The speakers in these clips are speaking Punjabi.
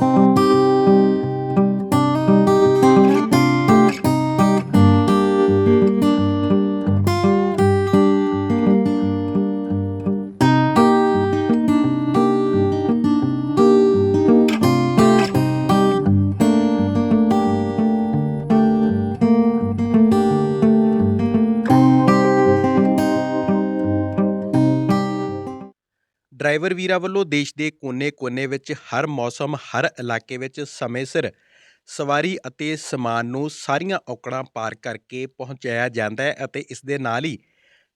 you ਡਰਾਈਵਰ ਵੀਰਾਂ ਵੱਲੋਂ ਦੇਸ਼ ਦੇ ਕੋਨੇ-ਕੋਨੇ ਵਿੱਚ, ਹਰ ਮੌਸਮ, ਹਰ ਇਲਾਕੇ ਵਿੱਚ ਸਮੇਂ ਸਿਰ ਸਵਾਰੀ ਅਤੇ ਸਮਾਨ ਨੂੰ ਸਾਰੀਆਂ ਔਕੜਾਂ ਪਾਰ ਕਰਕੇ ਪਹੁੰਚਾਇਆ ਜਾਂਦਾ ਹੈ ਅਤੇ ਇਸ ਦੇ ਨਾਲ ਹੀ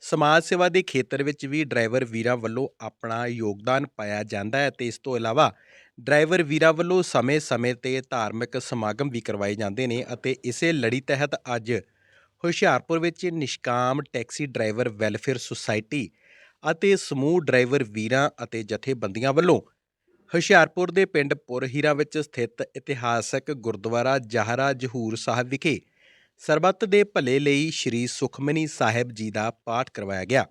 ਸਮਾਜ ਸੇਵਾ ਦੇ ਖੇਤਰ ਵਿੱਚ ਵੀ ਡਰਾਈਵਰ ਵੀਰਾਂ ਵੱਲੋਂ ਆਪਣਾ ਯੋਗਦਾਨ ਪਾਇਆ ਜਾਂਦਾ ਹੈ ਤੇ ਇਸ ਤੋਂ ਇਲਾਵਾ ਡਰਾਈਵਰ ਵੀਰਾਂ ਵੱਲੋਂ ਸਮੇਂ-ਸਮੇਂ ਤੇ ਧਾਰਮਿਕ ਸਮਾਗਮ ਵੀ ਕਰਵਾਏ ਜਾਂਦੇ ਨੇ ਅਤੇ ਇਸੇ ਲੜੀ ਤਹਿਤ ਅੱਜ ਹੁਸ਼ਿਆਰਪੁਰ ਵਿੱਚ Nishkam taxi driver welfare society ਅਤੇ ਸਮੂਹ ਡਰਾਈਵਰ ਵੀਰਾਂ ਅਤੇ ਜਥੇਬੰਦੀਆਂ ਵੱਲੋਂ ਹੁਸ਼ਿਆਰਪੁਰ ਦੇ ਪਿੰਡ ਪੁਰਹੀਰਾ ਵਿੱਚ ਸਥਿਤ ਇਤਿਹਾਸਕ ਗੁਰਦੁਆਰਾ ਜਾਹਰਾ ਜਹੂਰ ਸਾਹਿਬ ਵਿਖੇ ਸਰਬੱਤ ਦੇ ਭਲੇ ਲਈ ਸ੍ਰੀ ਸੁਖਮਨੀ ਸਾਹਿਬ ਜੀ ਦਾ ਪਾਠ ਕਰਵਾਇਆ ਗਿਆ।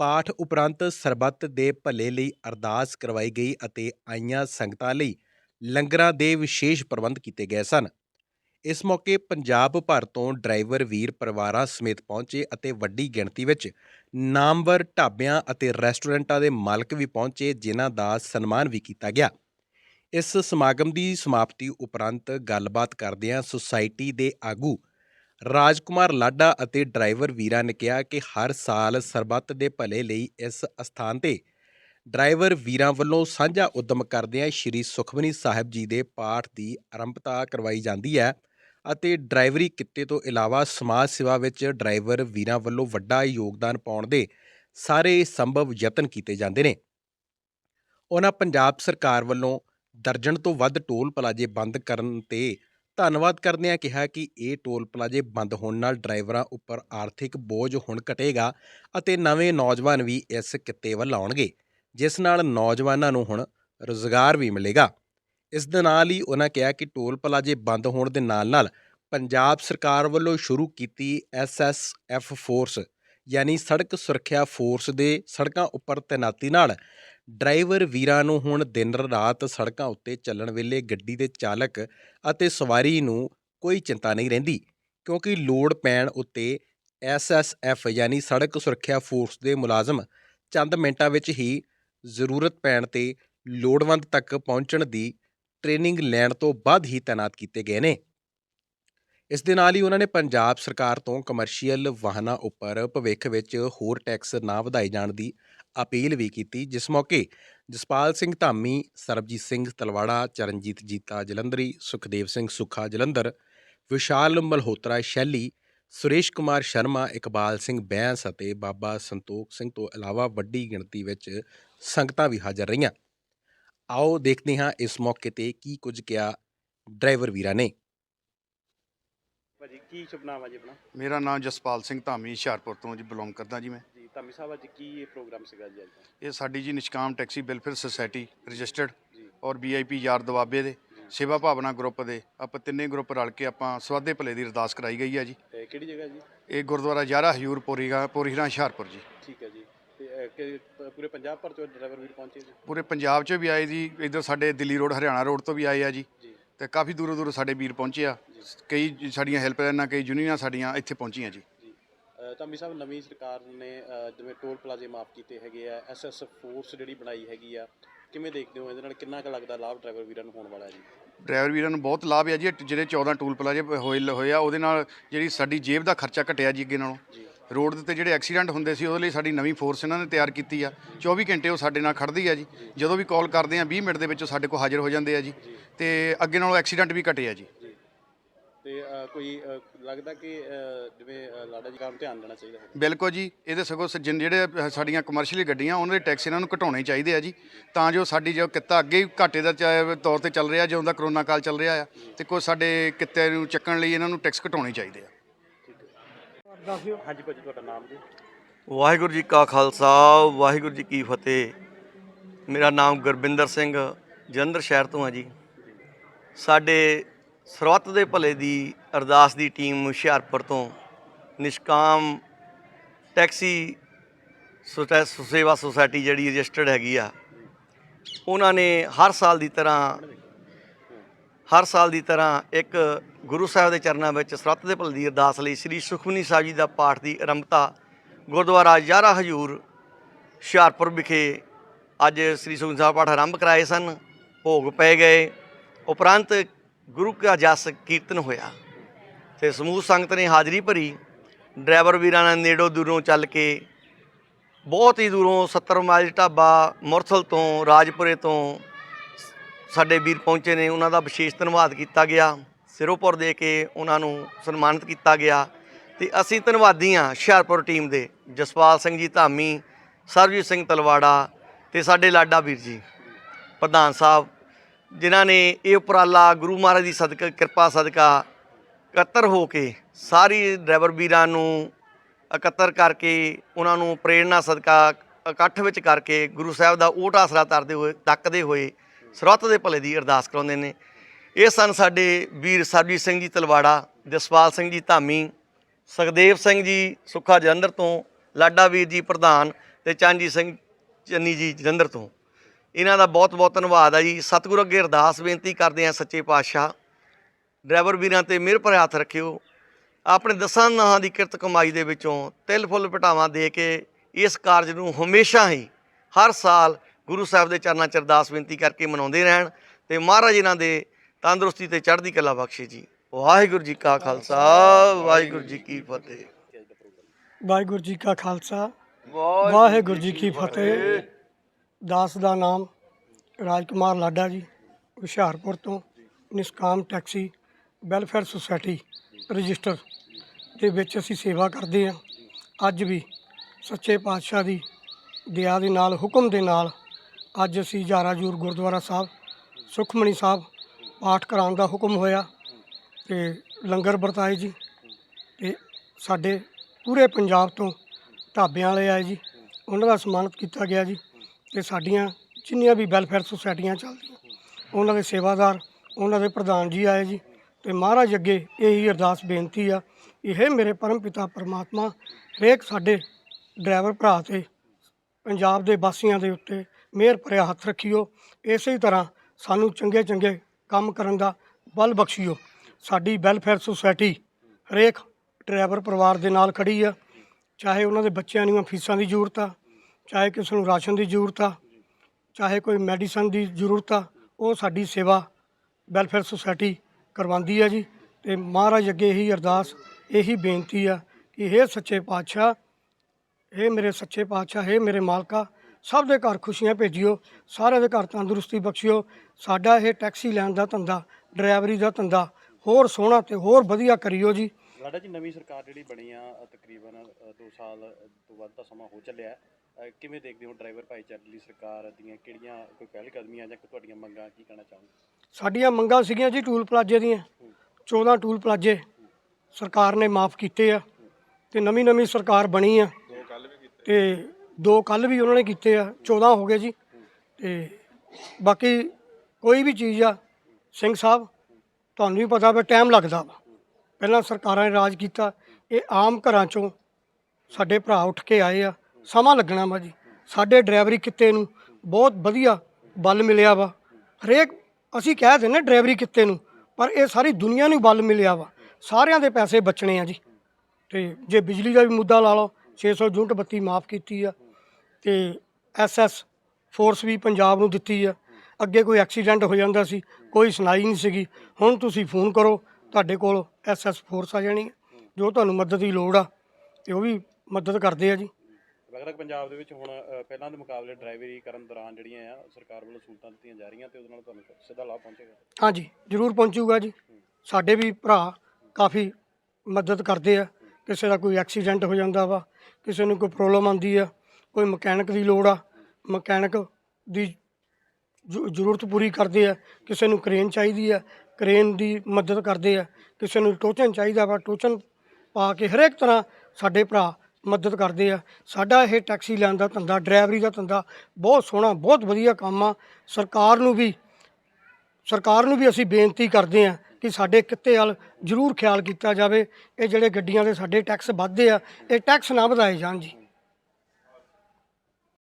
ਪਾਠ ਉਪਰੰਤ ਸਰਬੱਤ ਦੇ ਭਲੇ ਲਈ ਅਰਦਾਸ ਕਰਵਾਈ ਗਈ ਅਤੇ ਆਈਆਂ ਸੰਗਤਾਂ ਲਈ ਲੰਗਰਾਂ ਦੇ ਵਿਸ਼ੇਸ਼ ਪ੍ਰਬੰਧ ਕੀਤੇ ਗਏ ਸਨ। ਇਸ ਮੌਕੇ ਪੰਜਾਬ ਭਰ ਤੋਂ ਡਰਾਈਵਰ ਵੀਰ ਪਰਿਵਾਰਾਂ ਸਮੇਤ ਪਹੁੰਚੇ ਅਤੇ ਵੱਡੀ ਗਿਣਤੀ ਵਿੱਚ ਨਾਮਵਰ ਢਾਬਿਆਂ ਅਤੇ ਰੈਸਟੋਰੈਂਟਾਂ ਦੇ ਮਾਲਕ ਵੀ ਪਹੁੰਚੇ, ਜਿਨ੍ਹਾਂ ਦਾ ਸਨਮਾਨ ਵੀ ਕੀਤਾ ਗਿਆ। ਇਸ ਸਮਾਗਮ ਦੀ ਸਮਾਪਤੀ ਉਪਰੰਤ ਗੱਲਬਾਤ ਕਰਦਿਆਂ ਸੁਸਾਇਟੀ ਦੇ ਆਗੂ ਰਾਜਕੁਮਾਰ ਲਾਡਾ ਅਤੇ ਡਰਾਈਵਰ ਵੀਰਾਂ ਨੇ ਕਿਹਾ ਕਿ ਹਰ ਸਾਲ ਸਰਬੱਤ ਦੇ ਭਲੇ ਲਈ ਇਸ ਅਸਥਾਨ ਤੇ ਡਰਾਈਵਰ ਵੀਰਾਂ ਵੱਲੋਂ ਸਾਂਝਾ ਉਦਮ ਕਰਦਿਆਂ ਸ੍ਰੀ ਸੁਖਮਨੀ ਸਾਹਿਬ ਜੀ ਦੇ ਪਾਠ ਦੀ ਆਰੰਭਤਾ ਕਰਵਾਈ ਜਾਂਦੀ ਹੈ। ਅਤੇ ਡਰਾਈਵਰੀ ਕਿੱਤੇ ਤੋਂ ਇਲਾਵਾ ਸਮਾਜ ਸੇਵਾ ਵਿੱਚ ਡਰਾਈਵਰ ਵੀਰਾਂ ਵੱਲੋਂ ਵੱਡਾ ਯੋਗਦਾਨ ਪਾਉਣ ਦੇ ਸਾਰੇ ਸੰਭਵ ਯਤਨ ਕੀਤੇ ਜਾਂਦੇ ਨੇ। ਉਹਨਾਂ ਪੰਜਾਬ ਸਰਕਾਰ ਵੱਲੋਂ ਦਰਜਨ ਤੋਂ ਵੱਧ ਟੋਲ ਪਲਾਜ਼ੇ ਬੰਦ ਕਰਨ ਤੇ ਧੰਨਵਾਦ ਕਰਦਿਆਂ ਕਿਹਾ ਕਿ ਇਹ ਟੋਲ ਪਲਾਜ਼ੇ ਬੰਦ ਹੋਣ ਨਾਲ ਡਰਾਈਵਰਾਂ ਉੱਪਰ ਆਰਥਿਕ ਬੋਝ ਹੁਣ ਘਟੇਗਾ ਅਤੇ ਨਵੇਂ ਨੌਜਵਾਨ ਵੀ ਇਸ ਕਿੱਤੇ ਵੱਲ ਆਉਣਗੇ, ਜਿਸ ਨਾਲ ਨੌਜਵਾਨਾਂ ਨੂੰ ਹੁਣ ਰੁਜ਼ਗਾਰ ਵੀ ਮਿਲੇਗਾ। ਇਸ ਦੇ ਨਾਲ ਹੀ ਉਹਨਾਂ ਕਿਹਾ ਕਿ ਟੋਲ ਪਲਾਜ਼ੇ ਬੰਦ ਹੋਣ ਦੇ ਨਾਲ-ਨਾਲ ਪੰਜਾਬ ਸਰਕਾਰ ਵੱਲੋਂ ਸ਼ੁਰੂ ਕੀਤੀ ਐਸਐਸਐਫ ਫੋਰਸ, ਯਾਨੀ ਸੜਕ ਸੁਰੱਖਿਆ ਫੋਰਸ ਦੇ ਸੜਕਾਂ ਉੱਪਰ ਤੈਨਾਤੀ ਨਾਲ ਡਰਾਈਵਰ ਵੀਰਾਂ ਨੂੰ ਹੁਣ ਦਿਨ ਰਾਤ ਸੜਕਾਂ ਉੱਤੇ ਚੱਲਣ ਵੇਲੇ ਗੱਡੀ ਦੇ ਚਾਲਕ ਅਤੇ ਸਵਾਰੀ ਨੂੰ ਕੋਈ ਚਿੰਤਾ ਨਹੀਂ ਰਹਿੰਦੀ, ਕਿਉਂਕਿ ਲੋੜ ਪੈਣ ਉੱਤੇ ਐਸਐਸਐਫ ਯਾਨੀ ਸੜਕ ਸੁਰੱਖਿਆ ਫੋਰਸ ਦੇ ਮੁਲਾਜ਼ਮ ਚੰਦ ਮਿੰਟਾਂ ਵਿੱਚ ਹੀ ਜ਼ਰੂਰਤ ਪੈਣ ਤੇ ਲੋੜਵੰਦ ਤੱਕ ਪਹੁੰਚਣ ਦੀ ਟ੍ਰੇਨਿੰਗ ਲੈਣ ਤੋਂ ਬਾਅਦ ਹੀ ਤਾਇਨਾਤ ਕੀਤੇ ਗਏ ਨੇ। ਇਸ ਦੇ ਨਾਲ ਹੀ ਉਹਨਾਂ ਨੇ ਪੰਜਾਬ ਸਰਕਾਰ ਤੋਂ ਕਮਰਸ਼ੀਅਲ ਵਾਹਨਾਂ ਉੱਪਰ ਭਵਿੱਖ ਵਿੱਚ ਹੋਰ ਟੈਕਸ ਨਾ ਵਧਾਏ ਜਾਣ ਦੀ ਅਪੀਲ ਵੀ ਕੀਤੀ, ਜਿਸ ਮੌਕੇ ਜਸਪਾਲ ਸਿੰਘ ਧਾਮੀ, ਸਰਬਜੀਤ ਸਿੰਘ ਤਲਵਾੜਾ, ਚਰਨਜੀਤ ਜੀਤਾ ਜਲੰਧਰੀ, ਸੁਖਦੇਵ ਸਿੰਘ ਸੁਖਾ ਜਲੰਧਰ, ਵਿਸ਼ਾਲ ਮਲਹੋਤਰਾ ਸ਼ੈਲੀ, ਸੁਰੇਸ਼ ਕੁਮਾਰ ਸ਼ਰਮਾ, ਇਕਬਾਲ ਸਿੰਘ ਬੈਂਸ ਅਤੇ ਬਾਬਾ ਸੰਤੋਖ ਸਿੰਘ ਤੋਂ ਇਲਾਵਾ ਵੱਡੀ ਗਿਣਤੀ ਵਿੱਚ ਸੰਗਤਾਂ ਵੀ ਹਾਜ਼ਰ ਰਹੀਆਂ। ਆਓ ਦੇਖਦੇ ਹਾਂ ਇਸ ਮੌਕੇ ਤੇ ਕੀ ਕੁਝ ਕਿਹਾ ਡਰਾਈਵਰ ਵੀਰਾਂ ਨੇ। ਭਾਜੀ ਕੀ ਸ਼ੁਭ ਨਾਮ ਹੈ ਜੀ ਆਪਣਾ? ਮੇਰਾ ਨਾਮ ਜਸਪਾਲ ਸਿੰਘ ਧਾਮੀ ਹੁਸ਼ਿਆਰਪੁਰ ਤੋਂ ਜੀ ਬਿਲੋਂਗ ਕਰਦਾ ਜੀ ਮੈਂ। ਜੀ ਧਾਮੀ ਸਾਹਿਬ ਅੱਜ ਕੀ ਇਹ ਪ੍ਰੋਗਰਾਮ ਸੀਗਾ ਜੀ ਅੱਜ? ਦਾ ਇਹ ਸਾਡੀ ਜੀ Nishkam taxi welfare society registered ਜੀ। ਔਰ ਵੀਆਈਪੀ ਯਾਰ ਦਵਾਬੇ ਦੇ ਸੇਵਾ ਭਾਵਨਾ ਗਰੁੱਪ ਦੇ ਆਪਾਂ ਤਿੰਨੇ ਗਰੁੱਪ ਰਲ ਕੇ ਆਪਾਂ ਸਵਾਦੇ ਭਲੇ ਦੀ ਅਰਦਾਸ ਕਰਾਈ ਗਈ ਹੈ ਜੀ। ਤੇ ਕਿਹੜੀ ਜਗ੍ਹਾ ਜੀ? ਇਹ ਗੁਰਦੁਆਰਾ ਯਾਰਾ ਹਜੂਰ ਪੋਰੀਗਾ ਪੋਰੀਹਰਾ ਹੁਸ਼ਿਆਰਪੁਰ ਜੀ। ਠੀਕ ਹੈ ਜੀ। ਤੇ ਅਹ, ਕਿ ਪੂਰੇ ਪੰਜਾਬ ਭਰ ਤੋਂ ਡਰਾਈਵਰ ਵੀਰ ਪਹੁੰਚੇ ਜੀ? ਪੂਰੇ ਪੰਜਾਬ 'ਚ ਵੀ ਆਏ ਜੀ ਇਧਰ ਸਾਡੇ ਦਿੱਲੀ ਰੋਡ ਹਰਿਆਣਾ ਰੋਡ ਤੋਂ ਵੀ ਆਏ ਆ ਜੀ। ਤੇ ਕਾਫੀ ਦੂਰੋਂ ਦੂਰੋਂ ਸਾਡੇ ਵੀਰ ਪਹੁੰਚੇ ਆ। ਕਈ ਸਾਡੀਆਂ ਹੈਲਪਲਾਈਨਾਂ ਕਈ ਯੂਨੀਅਨਾਂ ਸਾਡੀਆਂ ਇੱਥੇ ਪਹੁੰਚੀਆਂ ਜੀ। ਧਾਮੀ ਸਾਹਿਬ ਨਵੀਂ ਸਰਕਾਰ ਨੇ ਜਿਵੇਂ ਟੋਲ ਪਲਾਜ਼ੇ ਮਾਫ ਕੀਤੇ ਹੈਗੇ ਆ ਐਸਐਸ ਫੋਰਸ ਜਿਹੜੀ ਬਣਾਈ ਹੈਗੀ ਆ ਕਿਵੇਂ ਦੇਖਦੇ ਹੋ ਇਹਦੇ ਨਾਲ ਕਿੰਨਾ ਕੁ ਲੱਗਦਾ ਲਾਭ ਡਰਾਈਵਰ ਵੀਰਾਂ ਨੂੰ ਹੋਣ ਵਾਲਾ ਹੈ ਜੀ? ਡਰਾਈਵਰ ਵੀਰਾਂ ਨੂੰ ਬਹੁਤ ਲਾਭ ਹੈ ਜੀ ਜਿਹੜੇ 14 ਟੂਲ ਪਲਾਜ਼ੇ ਹੋਏ ਹੋਏ ਆ ਉਹਦੇ ਨਾਲ ਜਿਹੜੀ ਸਾਡੀ ਜੇਬ ਦਾ ਖਰਚਾ ਘਟਿਆ ਜੀ ਅੱਗੇ ਨਾਲੋਂ। ਜੀ। ਰੋਡ ਦੇ ਉੱਤੇ ਜਿਹੜੇ ਐਕਸੀਡੈਂਟ ਹੁੰਦੇ ਸੀ ਉਹਦੇ ਲਈ ਸਾਡੀ ਨਵੀਂ ਫੋਰਸ ਇਹਨਾਂ ਨੇ ਤਿਆਰ ਕੀਤੀ ਆ। 24 ਘੰਟੇ ਉਹ ਸਾਡੇ ਨਾਲ ਖੜਦੀ ਆ ਜੀ। ਜਦੋਂ ਵੀ ਕਾਲ ਕਰਦੇ ਆ 20 ਮਿੰਟ ਦੇ ਵਿੱਚ ਉਹ ਸਾਡੇ ਕੋਲ ਹਾਜ਼ਰ ਹੋ ਜਾਂਦੇ ਆ ਜੀ। ਤੇ ਅੱਗੇ ਨਾਲੋਂ ਐਕਸੀਡੈਂਟ ਵੀ ਘਟੇ ਆ ਜੀ। ਤੇ ਕੋਈ ਲੱਗਦਾ ਕਿ ਜਿਵੇਂ ਲਾੜਾ ਜੀ ਕੰਮ ਧਿਆਨ ਦੇਣਾ ਚਾਹੀਦਾ ਬਿਲਕੁਲ ਜੀ। ਇਹਦੇ ਸਗੋਂ ਜਿਹੜੇ ਸਾਡੀਆਂ ਕਮਰਸ਼ੀਅਲ ਗੱਡੀਆਂ ਉਹਨਾਂ ਦੇ ਟੈਕਸ ਇਹਨਾਂ ਨੂੰ ਘਟਾਉਣੇ ਚਾਹੀਦੇ ਆ ਜੀ। ਤਾਂ ਜੋ ਸਾਡੀ ਜੋ ਕਿੱਤਾ ਅੱਗੇ ਘਾਟੇ ਦਾ ਤੌਰ ਤੇ ਚੱਲ ਰਿਹਾ ਜਦੋਂ ਦਾ ਕਰੋਨਾ ਕਾਲ ਚੱਲ ਰਿਹਾ ਆ ਤੇ ਕੋਈ ਸਾਡੇ ਕਿੱਤੇ ਨੂੰ ਚੱਕਣ ਲਈ ਇਹਨਾਂ ਨੂੰ ਟੈਕਸ ਘਟਾਉਣੇ ਚਾਹੀਦੇ ਆ। ਹਾਂਜੀ ਭਾਜੀ ਤੁਹਾਡਾ ਨਾਮ ਜੀ? ਵਾਹਿਗੁਰੂ ਜੀ ਕਾ ਖਾਲਸਾ ਵਾਹਿਗੁਰੂ ਜੀ ਕੀ ਫਤਿਹ। ਮੇਰਾ ਨਾਮ ਗੁਰਬਿੰਦਰ ਸਿੰਘ ਜਲੰਧਰ ਸ਼ਹਿਰ ਤੋਂ ਆ ਜੀ। ਸਾਡੇ ਸਰਬੱਤ ਦੇ ਭਲੇ ਦੀ ਅਰਦਾਸ ਦੀ ਟੀਮ ਹੁਸ਼ਿਆਰਪੁਰ ਤੋਂ ਨਿਸ਼ਕਾਮ ਟੈਕਸੀ ਸੁਟੈ- ਸੇਵਾ ਸੁਸਾਇਟੀ ਜਿਹੜੀ ਰਜਿਸਟਰਡ ਹੈਗੀ ਆ ਉਹਨਾਂ ਨੇ ਹਰ ਸਾਲ ਦੀ ਤਰ੍ਹਾਂ ਹਰ ਸਾਲ ਦੀ ਤਰ੍ਹਾਂ ਇੱਕ ਗੁਰੂ ਸਾਹਿਬ ਦੇ ਚਰਨਾਂ ਵਿੱਚ ਸਰਤ ਦੇ ਭਲ ਦੀ ਅਰਦਾਸ ਲਈ ਸ੍ਰੀ ਸੁਖਮਨੀ ਸਾਹਿਬ ਜੀ ਦਾ ਪਾਠ ਦੀ ਆਰੰਭਤਾ ਗੁਰਦੁਆਰਾ ਯਾਰਾ ਹਜੂਰ ਹੁਸ਼ਿਆਰਪੁਰ ਵਿਖੇ ਅੱਜ ਸ੍ਰੀ ਸੁਖਮਨੀ ਸਾਹਿਬ ਪਾਠ ਆਰੰਭ ਕਰਾਏ ਸਨ। ਭੋਗ ਪਏ ਗਏ। ਉਪਰੰਤ ਗੁਰੂ ਕਾ ਜਸ ਕੀਰਤਨ ਹੋਇਆ। ਤੇ ਸਮੂਹ ਸੰਗਤ ਨੇ ਹਾਜ਼ਰੀ ਭਰੀ। ਡਰਾਈਵਰ ਵੀਰਾਂ ਨੇ ਨੇੜੋਂ ਦੂਰੋਂ ਚੱਲ ਕੇ ਬਹੁਤ ਹੀ ਦੂਰੋਂ 70 ਮਾਈਲ ਢਾਬਾ ਮੁਰਥਲ ਤੋਂ ਰਾਜਪੁਰੇ ਤੋਂ ਸਾਡੇ ਵੀਰ ਪਹੁੰਚੇ ਨੇ। ਉਹਨਾਂ ਦਾ ਵਿਸ਼ੇਸ਼ ਧੰਨਵਾਦ ਕੀਤਾ ਗਿਆ। ਸਿਰੋਪੁਰ ਦੇ ਕੇ ਉਹਨਾਂ ਨੂੰ ਸਨਮਾਨਿਤ ਕੀਤਾ ਗਿਆ ਤੇ ਅਸੀਂ ਧੰਨਵਾਦੀ ਹਾਂ ਹੁਸ਼ਿਆਰਪੁਰ ਟੀਮ ਦੇ ਜਸਪਾਲ ਸਿੰਘ ਜੀ, ਧਾਮੀ ਸਰਜੀਤ ਸਿੰਘ ਤਲਵਾੜਾ ਤੇ ਸਾਡੇ ਲਾਡਾ ਵੀਰ ਜੀ, ਪ੍ਰਧਾਨ ਸਾਹਿਬ, ਜਿਨ੍ਹਾਂ ਨੇ ਇਹ ਉਪਰਾਲਾ ਗੁਰੂ ਮਹਾਰਾਜ ਦੀ ਸਦਕਾ, ਕਿਰਪਾ ਸਦਕਾ ਇਕੱਤਰ ਹੋ ਕੇ ਸਾਰੀ ਡਰਾਈਵਰ ਵੀਰਾਂ ਨੂੰ ਇਕੱਤਰ ਕਰਕੇ ਉਹਨਾਂ ਨੂੰ ਪ੍ਰੇਰਣਾ ਸਦਕਾ ਇਕੱਠ ਵਿੱਚ ਕਰਕੇ ਗੁਰੂ ਸਾਹਿਬ ਦਾ ਓਟ ਆਸਰਾ ਤਰਦੇ ਹੋਏ ਤੱਕਦੇ ਹੋਏ ਸਰਬੱਤ ਦੇ ਭਲੇ ਦੀ ਅਰਦਾਸ ਕਰਾਉਂਦੇ ਨੇ। ਇਹ ਸਨ ਸਾਡੇ ਵੀਰ ਸਰਬਜੀਤ ਸਿੰਘ ਜੀ ਤਲਵਾੜਾ, ਜਸਪਾਲ ਸਿੰਘ ਜੀ ਧਾਮੀ, ਸੁਖਦੇਵ ਸਿੰਘ ਜੀ ਸੁੱਖਾ ਜਲੰਧਰ ਤੋਂ, ਲਾਡਾ ਵੀਰ ਜੀ ਪ੍ਰਧਾਨ ਤੇ ਚੰਜੀ ਸਿੰਘ ਚੰਨੀ ਜੀ ਜਲੰਧਰ ਤੋਂ। ਇਹਨਾਂ ਦਾ ਬਹੁਤ ਬਹੁਤ ਧੰਨਵਾਦ ਹੈ ਜੀ। ਸਤਿਗੁਰੂ ਅੱਗੇ ਅਰਦਾਸ ਬੇਨਤੀ ਕਰਦੇ ਆ ਸੱਚੇ ਪਾਤਸ਼ਾਹ। ਡਰਾਈਵਰ ਵੀਰਾਂ ਤੇ ਮਿਹਰ ਭਰੇ ਹੱਥ ਰੱਖਿਓ। ਆਪਣੇ ਦਸਾਂ ਨਾਹਾਂ ਦੀ ਕਿਰਤ ਕਮਾਈ ਦੇ ਵਿੱਚੋਂ ਤਿਲ ਫੁੱਲ ਪਟਾਵਾਂ ਦੇ ਕੇ ਇਸ ਕਾਰਜ ਨੂੰ ਹਮੇਸ਼ਾ ਹੀ ਹਰ ਸਾਲ ਗੁਰੂ ਸਾਹਿਬ ਦੇ ਚਰਨਾਂ 'ਚ ਅਰਦਾਸ ਬੇਨਤੀ ਕਰਕੇ ਮਨਾਉਂਦੇ ਰਹਿਣ ਤੇ ਮਹਾਰਾਜ ਇਹਨਾਂ ਦੇ ਤੰਦਰੁਸਤੀ ਤੇ ਚੜ੍ਹਦੀ ਕਲਾ ਬਖਸ਼ੇ ਜੀ। ਵਾਹਿਗੁਰੂ ਜੀ ਕਾ ਖਾਲਸਾ ਵਾਹਿਗੁਰੂ ਜੀ ਕੀ ਫਤਿਹ। ਵਾਹਿਗੁਰੂ ਜੀ ਕਾ ਖਾਲਸਾ ਵਾਹਿਗੁਰੂ ਜੀ ਕੀ ਫਤਿਹ। ਦਾਸ ਦਾ ਨਾਮ ਰਾਜਕੁਮਾਰ ਲਾਡਾ ਜੀ ਹੁਸ਼ਿਆਰਪੁਰ ਤੋਂ Nishkam taxi welfare society register ਦੇ ਵਿੱਚ ਅਸੀਂ ਸੇਵਾ ਕਰਦੇ ਹਾਂ। ਅੱਜ ਵੀ ਸੱਚੇ ਪਾਤਸ਼ਾਹ ਦੀ ਦਇਆ ਦੇ ਨਾਲ ਹੁਕਮ ਦੇ ਨਾਲ ਅੱਜ ਅਸੀਂ ਜਾਰਾਜੂਰ ਗੁਰਦੁਆਰਾ ਸਾਹਿਬ ਸੁਖਮਣੀ ਸਾਹਿਬ ਪਾਠ ਕਰਾਉਣ ਦਾ ਹੁਕਮ ਹੋਇਆ ਤੇ ਲੰਗਰ ਵਰਤਾਏ ਜੀ ਤੇ ਸਾਡੇ ਪੂਰੇ ਪੰਜਾਬ ਤੋਂ ਢਾਬਿਆਂ ਵਾਲੇ ਆਏ ਜੀ। ਉਹਨਾਂ ਦਾ ਸਨਮਾਨਿਤ ਕੀਤਾ ਗਿਆ ਜੀ ਤੇ ਸਾਡੀਆਂ ਜਿੰਨੀਆਂ ਵੀ ਵੈਲਫੇਅਰ ਸੁਸਾਇਟੀਆਂ ਚੱਲਦੀਆਂ, ਉਹਨਾਂ ਦੇ ਸੇਵਾਦਾਰ, ਉਹਨਾਂ ਦੇ ਪ੍ਰਧਾਨ ਜੀ ਆਏ ਜੀ ਤੇ ਮਹਾਰਾਜ ਅੱਗੇ ਇਹੀ ਅਰਦਾਸ ਬੇਨਤੀ ਆ ਇਹ ਮੇਰੇ ਪਰਮ ਪਿਤਾ ਪਰਮਾਤਮਾ, ਹਰੇਕ ਸਾਡੇ ਡਰਾਈਵਰ ਭਰਾ ਤੇ ਪੰਜਾਬ ਦੇ ਵਾਸੀਆਂ ਦੇ ਉੱਤੇ ਮਿਹਰ ਭਰਿਆ ਹੱਥ ਰੱਖਿਓ। ਇਸੇ ਤਰ੍ਹਾਂ ਸਾਨੂੰ ਚੰਗੇ ਚੰਗੇ ਕੰਮ ਕਰਨ ਦਾ ਬਲ ਬਖਸ਼ਿਓ। ਸਾਡੀ ਵੈਲਫੇਅਰ ਸੁਸਾਇਟੀ ਹਰੇਕ ਡਰਾਈਵਰ ਪਰਿਵਾਰ ਦੇ ਨਾਲ ਖੜੀ ਆ। ਚਾਹੇ ਉਹਨਾਂ ਦੇ ਬੱਚਿਆਂ ਦੀਆਂ ਫੀਸਾਂ ਦੀ ਜ਼ਰੂਰਤ ਆ, ਚਾਹੇ ਕਿਸੇ ਨੂੰ ਰਾਸ਼ਨ ਦੀ ਜ਼ਰੂਰਤ ਆ, ਚਾਹੇ ਕੋਈ ਮੈਡੀਸਨ ਦੀ ਜ਼ਰੂਰਤ ਆ, ਉਹ ਸਾਡੀ ਸੇਵਾ ਵੈਲਫੇਅਰ ਸੁਸਾਇਟੀ ਕਰਵਾਉਂਦੀ ਆ ਜੀ। ਤੇ ਮਹਾਰਾਜ ਅੱਗੇ ਇਹੀ ਅਰਦਾਸ, ਇਹੀ ਬੇਨਤੀ ਆ ਕਿ ਹੇ ਸੱਚੇ ਪਾਤਸ਼ਾਹ, ਹੇ ਮੇਰੇ ਸੱਚੇ ਪਾਤਸ਼ਾਹ, ਹੇ ਮੇਰੇ ਮਾਲਕਾ ਸਭ ਦੇ ਘਰ ਖੁਸ਼ੀਆਂ ਭੇਜਿਓ ਸਾਰਿਆਂ ਦੇ ਘਰ ਤੰਦਰੁਸਤੀ ਬਖਸ਼ਿਓ। ਸਾਡਾ ਇਹ ਟੈਕਸੀ ਲੈਣ ਦਾ ਧੰਦਾ ਡਰਾਈਵਰੀ ਦਾ ਧੰਦਾ ਹੋਰ ਸੋਹਣਾ ਤੇ ਹੋਰ ਵਧੀਆ ਕਰਿਓ ਜੀ। ਲਾਡਾ ਜੀ ਨਵੀਂ ਸਰਕਾਰ ਜਿਹੜੀ ਬਣੀ ਆ ਅ, ਤਕਰੀਬਨ 2 ਸਾਲ ਤੋਂ ਵੱਧ ਦਾ ਸਮਾਂ ਹੋ ਚੱਲਿਆ। ਹੈ। ਅ, ਕਿਵੇਂ ਦੇਖਦੇ ਹੋ ਡਰਾਈਵਰ ਭਾਈਚਾਰੇ ਲਈ ਸਰਕਾਰ ਦੀਆਂ ਕਿਹੜੀਆਂ ਕੋਈ ਪਹਿਲ ਕਦਮੀਆਂ ਜਾਂ ਕੋਈ ਤੁਹਾਡੀਆਂ ਮੰਗਾਂ ਕੀ ਕਹਿਣਾ ਚਾਹੋਗੇ? ਸਾਡੀਆਂ ਮੰਗਾਂ ਸੀਗੀਆਂ ਜੀ ਟੂਲ ਪਲਾਜੇ ਦੀਆਂ। 14 ਟੂਲ ਪਲਾਜੇ ਸਰਕਾਰ ਨੇ ਮਾਫ ਕੀਤੇ ਆ ਤੇ ਨਵੀਂ ਨਵੀਂ ਸਰਕਾਰ ਬਣੀ ਆ। ਤੇ ਦੋ ਕੱਲ ਵੀ ਉਹਨਾਂ ਨੇ ਕੀਤੇ ਆ 14 ਹੋ ਗਏ ਜੀ। ਤੇ ਬਾਕੀ ਕੋਈ ਵੀ ਚੀਜ਼ ਆ, ਸਿੰਘ ਸਾਹਿਬ, ਤੁਹਾਨੂੰ ਵੀ ਪਤਾ ਵੀ, ਟਾਈਮ ਲੱਗਦਾ ਵਾ। ਪਹਿਲਾਂ ਸਰਕਾਰਾਂ ਨੇ ਰਾਜ ਕੀਤਾ, ਇਹ ਆਮ ਘਰਾਂ ਚੋਂ ਸਾਡੇ ਭਰਾ ਉੱਠ ਕੇ ਆਏ ਆ, ਸਮਾਂ ਲੱਗਣਾ ਵਾ ਜੀ। ਸਾਡੇ ਡਰਾਈਵਰੀ ਕਿੱਤੇ ਨੂੰ ਬਹੁਤ ਵਧੀਆ ਬਲ ਮਿਲਿਆ ਵਾ। ਹਰੇਕ, ਅਸੀਂ ਕਹਿ ਦਿੰਦੇ ਡਰਾਈਵਰੀ ਕਿੱਤੇ ਨੂੰ, ਪਰ ਇਹ ਸਾਰੀ ਦੁਨੀਆ ਨੂੰ ਬਲ ਮਿਲਿਆ ਵਾ। ਸਾਰਿਆਂ ਦੇ ਪੈਸੇ ਬਚਣੇ ਆ ਜੀ। ਤੇ ਜੇ ਬਿਜਲੀ ਦਾ ਵੀ ਮੁੱਦਾ ਲਾ ਲਓ 600 ਯੂਨਿਟ ਬੱਤੀ ਮਾਫ ਕੀਤੀ ਆ ਤੇ ਐਸਐਸ ਫੋਰਸ ਵੀ ਪੰਜਾਬ ਨੂੰ ਦਿੱਤੀ ਆ। ਅੱਗੇ ਕੋਈ ਐਕਸੀਡੈਂਟ ਹੋ ਜਾਂਦਾ ਸੀ ਕੋਈ ਸੁਣਾਈ ਨਹੀਂ ਸੀਗੀ। ਹੁਣ ਤੁਸੀਂ ਫੋਨ ਕਰੋ ਤੁਹਾਡੇ ਕੋਲ ਐਸਐਸ ਫੋਰਸ ਆ ਜਾਣੀ ਹੈ। ਜੋ ਤੁਹਾਨੂੰ ਮਦਦ ਦੀ ਲੋੜ ਆ ਤੇ ਉਹ ਵੀ ਮਦਦ ਕਰਦੇ ਆ ਜੀ। ਲੱਗਦਾ ਕਿ ਪੰਜਾਬ ਦੇ ਵਿੱਚ ਹੁਣ ਪਹਿਲਾਂ ਦੇ ਮੁਕਾਬਲੇ ਡਰਾਈਵਰੀ ਕਰਨ ਦੌਰਾਨ ਜਿਹੜੀਆਂ ਆ ਸਰਕਾਰ ਵੱਲੋਂ ਸਹੂਲਤਾਂ ਦਿੱਤੀਆਂ ਜਾ ਰਹੀਆਂ ਤੇ ਉਹਦੇ ਨਾਲ ਤੁਹਾਨੂੰ ਸਿੱਧਾ ਲਾਭ ਪਹੁੰਚੇਗਾ। ਹਾਂਜੀ ਜ਼ਰੂਰ ਪਹੁੰਚੂਗਾ ਜੀ। ਸਾਡੇ ਵੀ ਭਰਾ ਕਾਫੀ ਮਦਦ ਕਰਦੇ ਆ। ਕਿਸੇ ਦਾ ਕੋਈ ਐਕਸੀਡੈਂਟ ਹੋ ਜਾਂਦਾ ਵਾ ਕਿਸੇ ਨੂੰ ਕੋਈ ਪ੍ਰੋਬਲਮ ਆਉਂਦੀ ਆ ਕੋਈ ਮਕੈਨਿਕ ਦੀ ਲੋੜ ਆ, ਮਕੈਨਿਕ ਦੀ ਜ਼ਰੂਰਤ ਪੂਰੀ ਕਰਦੇ ਆ, ਕਿਸੇ ਨੂੰ ਕ੍ਰੇਨ ਚਾਹੀਦੀ ਆ, ਕ੍ਰੇਨ ਦੀ ਮਦਦ ਕਰਦੇ ਆ, ਕਿਸੇ ਨੂੰ ਟੋਚਨ ਚਾਹੀਦਾ ਵਾ, ਟੋਚਨ ਪਾ ਕੇ ਹਰੇਕ ਤਰ੍ਹਾਂ ਸਾਡੇ ਭਰਾ ਮਦਦ ਕਰਦੇ ਆ। ਸਾਡਾ ਇਹ ਟੈਕਸੀ ਲੈਣ ਦਾ ਧੰਦਾ, ਡਰਾਈਵਰੀ ਦਾ ਧੰਦਾ ਬਹੁਤ ਸੋਹਣਾ, ਬਹੁਤ ਵਧੀਆ ਕੰਮ ਆ। ਸਰਕਾਰ ਨੂੰ ਵੀ, ਸਰਕਾਰ ਨੂੰ ਵੀ ਅਸੀਂ ਬੇਨਤੀ ਕਰਦੇ ਹਾਂ ਕਿ ਸਾਡੇ ਕਿੱਤੇ ਵਾਲ ਜ਼ਰੂਰ ਖਿਆਲ ਕੀਤਾ ਜਾਵੇ। ਇਹ ਜਿਹੜੇ ਗੱਡੀਆਂ ਦੇ ਸਾਡੇ ਟੈਕਸ ਵੱਧਦੇ ਆ, ਇਹ ਟੈਕਸ ਨਾ ਵਧਾਏ ਜਾਣ ਜੀ।